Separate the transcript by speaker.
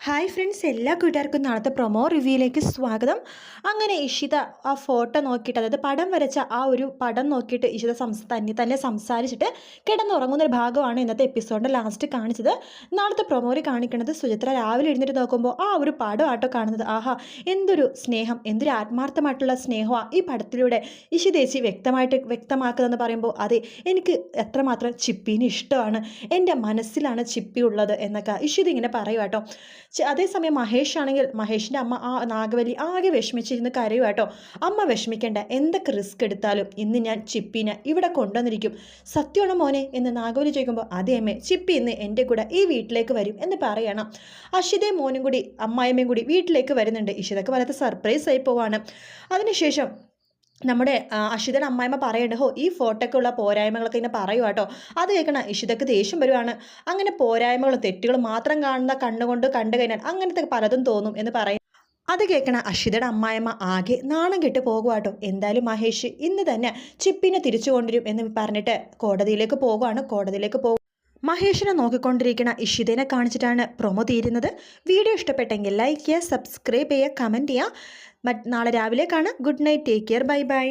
Speaker 1: Hi friends എല്ലാ കൂട്ടുകാർക്കും നാളത്തെ പ്രൊമോ റിവ്യൂയിലേക്ക് സ്വാഗതം. അങ്ങനെ ഇഷിത ആ ഫോട്ടോ നോക്കിയിട്ട് അതായത് പടം വരച്ച ആ ഒരു പടം നോക്കിയിട്ട് ഇഷിത സംസ് തന്നെ തന്നെ സംസാരിച്ചിട്ട് കിടന്നുറങ്ങുന്ന ഒരു ഭാഗമാണ് ഇന്നത്തെ എപ്പിസോഡിന്റെ ലാസ്റ്റ് കാണിച്ചത്. നാളത്തെ പ്രൊമോയിൽ കാണിക്കുന്നത് സുചിത്ര രാവിലെ എഴുന്നേറ്റ് നോക്കുമ്പോൾ ആ ഒരു പടം ആട്ടോ കാണുന്നത്. ആഹാ എന്തൊരു സ്നേഹം എന്തൊരു ആത്മാർത്ഥമായിട്ടുള്ള സ്നേഹമാണ് ഈ പടത്തിലൂടെ ഇഷിതേച്ചി വ്യക്തമായിട്ട് വ്യക്തമാക്കുന്നതെന്ന് പറയുമ്പോൾ അതെ എനിക്ക് എത്രമാത്രം ചിപ്പിന് ഇഷ്ടമാണ് എന്റെ മനസ്സിലാണ് ചിപ്പി ഉള്ളത് എന്നൊക്കെ ഇഷിത ഇങ്ങനെ പറയും കേട്ടോ ചെ- അതേസമയം മഹേഷ് ആണെങ്കിൽ മഹേഷിന്റെ അമ്മ ആ നാഗവല്ലി ആകെ വിഷമിച്ചിരുന്ന് കരയും കേട്ടോ. അമ്മ വിഷമിക്കേണ്ട എന്തൊക്കെ റിസ്ക് എടുത്താലും ഇന്ന് ഞാൻ ചിപ്പിനെ ഇവിടെ കൊണ്ടുവന്നിരിക്കും. സത്യമാണോ മോനെ എന്ന് നാഗവല്ലി ചോദിക്കുമ്പോൾ അതേ അമ്മേ ചിപ്പി ഇന്ന് എന്റെ കൂടെ ഈ വീട്ടിലേക്ക് വരും എന്ന് പറയണം. അഷിതയും മോനും കൂടി അമ്മായിമ്മയും കൂടി വീട്ടിലേക്ക് വരുന്നുണ്ട്. ഇഷിതൊക്കെ വല്ലാത്ത സർപ്രൈസ് ആയി പോവാണ്. അതിനുശേഷം നമ്മുടെ അഷിതയുടെ അമ്മായിമ്മ പറയേണ്ട ഹോ ഈ ഫോട്ടോയ്ക്കുള്ള പോരായ്മകളൊക്കെ ഇങ്ങനെ പറയുക കേട്ടോ അത് കേൾക്കണം ഇഷിതക്ക് ദേഷ്യം വരുവാണ്. അങ്ങനെ പോരായ്മകളും തെറ്റുകളും മാത്രം കാണുന്ന കണ്ണുകൊണ്ട് കണ്ടു കഴിഞ്ഞാൽ അങ്ങനത്തെ പലതും തോന്നും എന്ന് പറയും അത് കേൾക്കണ അഷിതയുടെ അമ്മായിമ്മ ആകെ നാണം കെട്ട് പോകുവാട്ടോ എന്തായാലും മഹേഷ് ഇന്ന് തന്നെ ചിപ്പിനെ തിരിച്ചു കൊണ്ടുവരും എന്ന് പറഞ്ഞിട്ട് കോടതിയിലേക്ക് പോകുവാണ് കോടതിയിലേക്ക് പോകും മഹേഷിനെ നോക്കിക്കൊണ്ടിരിക്കുന്ന ഇഷിതനെ കാണിച്ചിട്ടാണ് പ്രൊമോ തീരുന്നത്. വീഡിയോ ഇഷ്ടപ്പെട്ടെങ്കിൽ ലൈക്ക് ചെയ്യുക സബ്സ്ക്രൈബ് ചെയ്യുക കമന്റ് ചെയ്യുക. നാളെ രാവിലെ കാണാം. Good night take care bye bye